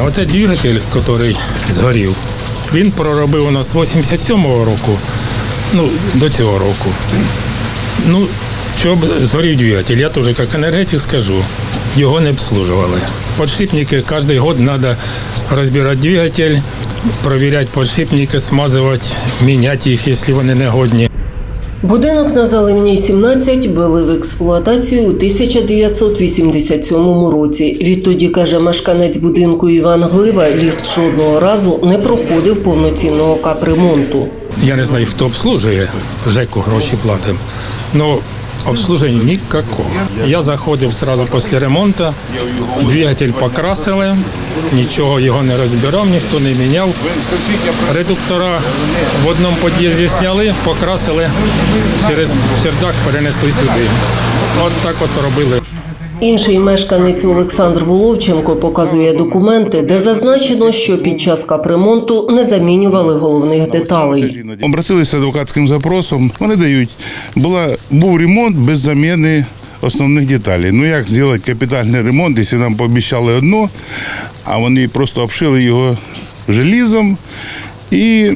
Оце двигатель, який згорів, він проробив у нас з 87-го року, ну, до цього року. Ну, щоб згорів двигатель, я теж як енергетик скажу, його не обслужували. Подшипники кожен рік треба розбирати двигатель, перевіряти подшипники, смазувати, міняти їх, якщо вони не годні. Будинок на Заливній 17 ввели в експлуатацію у 1987 році. Відтоді, каже мешканець будинку Іван Глива, ліфт жодного разу не проходив повноцінного капремонту. Я не знаю, хто обслужує, ЖЕКу гроші платимо. Ну, обслуження ніякого. Я заходив одразу після ремонту, двигатель покрасили, нічого його не розбирав, ніхто не міняв. Редуктора в одному під'їзді зняли, покрасили, через чердак перенесли сюди. От так от робили. Інший мешканець Олександр Воловченко показує документи, де зазначено, що під час капремонту не замінювали головних деталей. Обратилися адвокатським запросом. Вони дають. Була, був ремонт без заміни основних деталей. Ну як зробити капітальний ремонт, якщо нам пообіцяли одно, а вони просто обшили його желізом і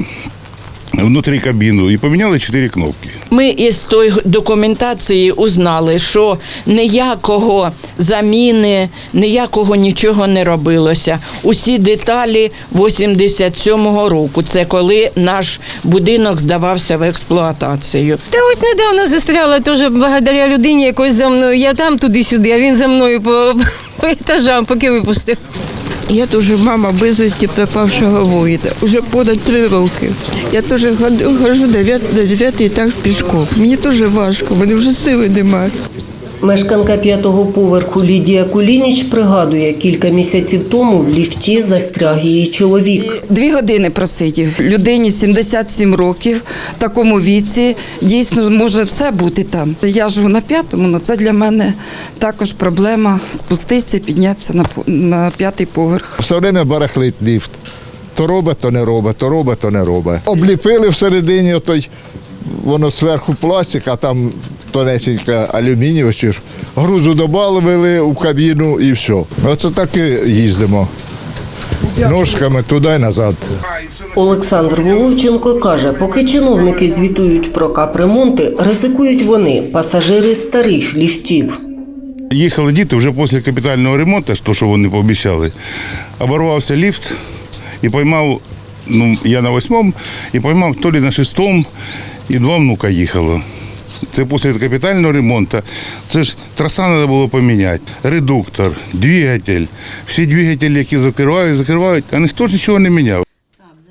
внутрі кабіну і поміняли чотири кнопки. Ми із тої документації узнали, що ніякого заміни, ніякого нічого не робилося. Усі деталі 87-го року. Це коли наш будинок здавався в експлуатацію. Та ось недавно застряла теж благодаря людині якось за мною. Я там туди-сюди, а він за мною по, по етажам, поки випустив. Я теж мама безвісті пропавшого воїна. Уже понад три роки. Я теж ходжу на дев'ятий етаж пішком. Мені теж важко, мене вже сили немає. Мешканка п'ятого поверху Лідія Кулініч пригадує, кілька місяців тому в ліфті застряг її чоловік. Дві години просидів. Людині 77 років, в такому віці дійсно може все бути там. Я живу на п'ятому, але це для мене також проблема спуститися, піднятися на, по- на п'ятий поверх. Все время барахлить ліфт. То робить, то не робить, то робить, то не робить. Обліпили всередині той, воно зверху пластик, а там тонесенька алюмінієва. Грузу додали в кабіну і все. Оце так і їздимо. Ножками туди і назад. Олександр Воловченко каже, поки чиновники звітують про капремонти, ризикують вони, пасажири старих ліфтів. Їхали діти вже після капітального ремонту, то, що вони пообіцяли. Оборвався ліфт і поймав, ну, я на восьмому, і поймав то ли на шестому, і два внука їхало. Це після капітального ремонту. Це ж траса треба було поміняти. Редуктор, двигатель. Всі двигателі, які закривають, закривають, а ніхто ж нічого не міняв.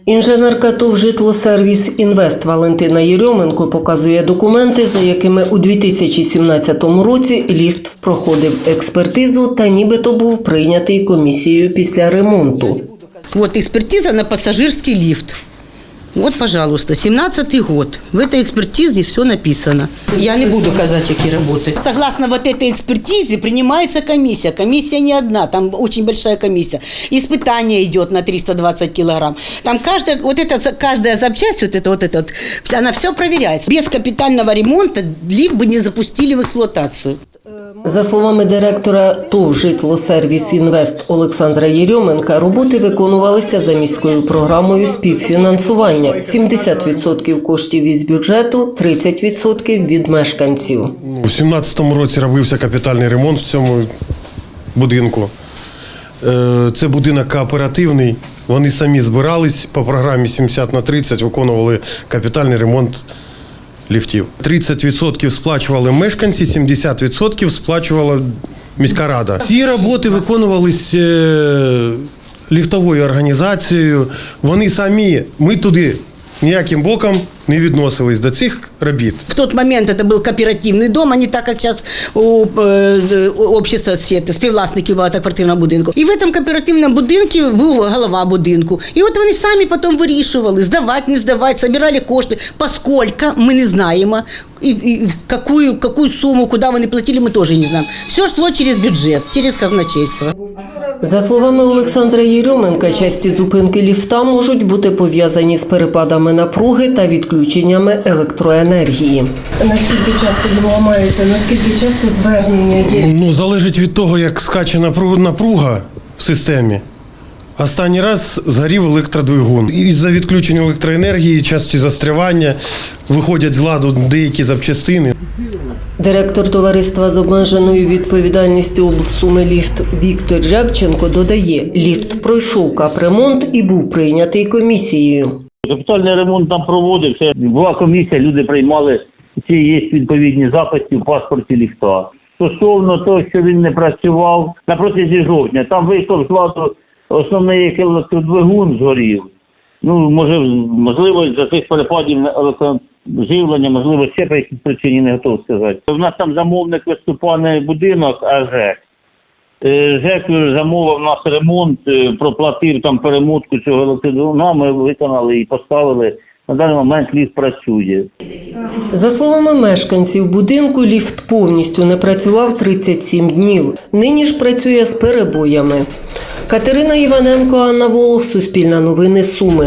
Інженерка ТОВ «Житлосервіс Інвест» Валентина Єрьоменко показує документи, за якими у 2017 році ліфт проходив експертизу та нібито був прийнятий комісією після ремонту. Вот экспертиза на пассажирский лифт. Вот, пожалуйста, 17-й год. В этой экспертизе все написано. Я не буду казать, какие работы. Согласно вот этой экспертизе принимается комиссия. Комиссия не одна, там очень большая комиссия. Испытание идет на 320 килограмм. Там каждая, вот это, каждая запчасть, вот это, вот это, вот, она все проверяется. Без капитального ремонта лифт бы не запустили в эксплуатацию. За словами директора ТОВ «Житлосервіс Інвест» Олександра Єрьоменка, роботи виконувалися за міською програмою співфінансування. 70% коштів із бюджету, 30% від мешканців. У 17-му році робився капітальний ремонт в цьому будинку. Е, Це будинок кооперативний. Вони самі збирались по програмі 70 на 30, виконували капітальний ремонт ліфтів. 30% сплачували мешканці, 70% сплачувала міська рада. Ці роботи виконувались е, ліфтовою організацією. Вони самі, ми туди ніяким боком не відносились до цих робіт. В тот момент это был кооперативный дом, а не так, как сейчас у э, общества все это, співвласників багатоквартирного будинку. І в этом кооперативному будинку був голова будинку. І от вони самі потім вирішували, здавати, не здавати, собирали кошти. Поскольку ми не знаємо, і, і в какую, какую сумму, куди вони платили, ми теж не знаємо. Все йшло через бюджет, через казначейство. За словами Олександра Єрьоменка, часті зупинки ліфта можуть бути пов'язані з перепадами напруги та відключеннями електроенергії. електроенергії. Наскільки часто він ламається, наскільки часто звернення є? Ну, залежить від того, як скаче напру- напруга в системі. Останній раз згорів електродвигун. І за відключення електроенергії, часті застрявання, виходять з ладу деякі запчастини. Директор товариства з обмеженою відповідальністю облсуми ліфт Віктор Рябченко додає, ліфт пройшов капремонт і був прийнятий комісією. Капітальний ремонт там проводився. Була комісія, люди приймали ці є відповідні записи в паспорті ліфта. Стосовно того, що він не працював на протязі жовтня, там вийшов з ладу основний електродвигун згорів. Ну, може, можливо, за цих перепадів електроживлення, можливо, ще по якійсь причині не готов сказати. У нас там замовник виступав не будинок, а ЖЕК. Е, замовив нас ремонт, е, проплатив там перемотку цього електродвигуна, ми виконали і поставили. На даний момент ліфт працює. За словами мешканців будинку, ліфт повністю не працював 37 днів. Нині ж працює з перебоями. Катерина Іваненко, Анна Волох, Суспільна новини Суми.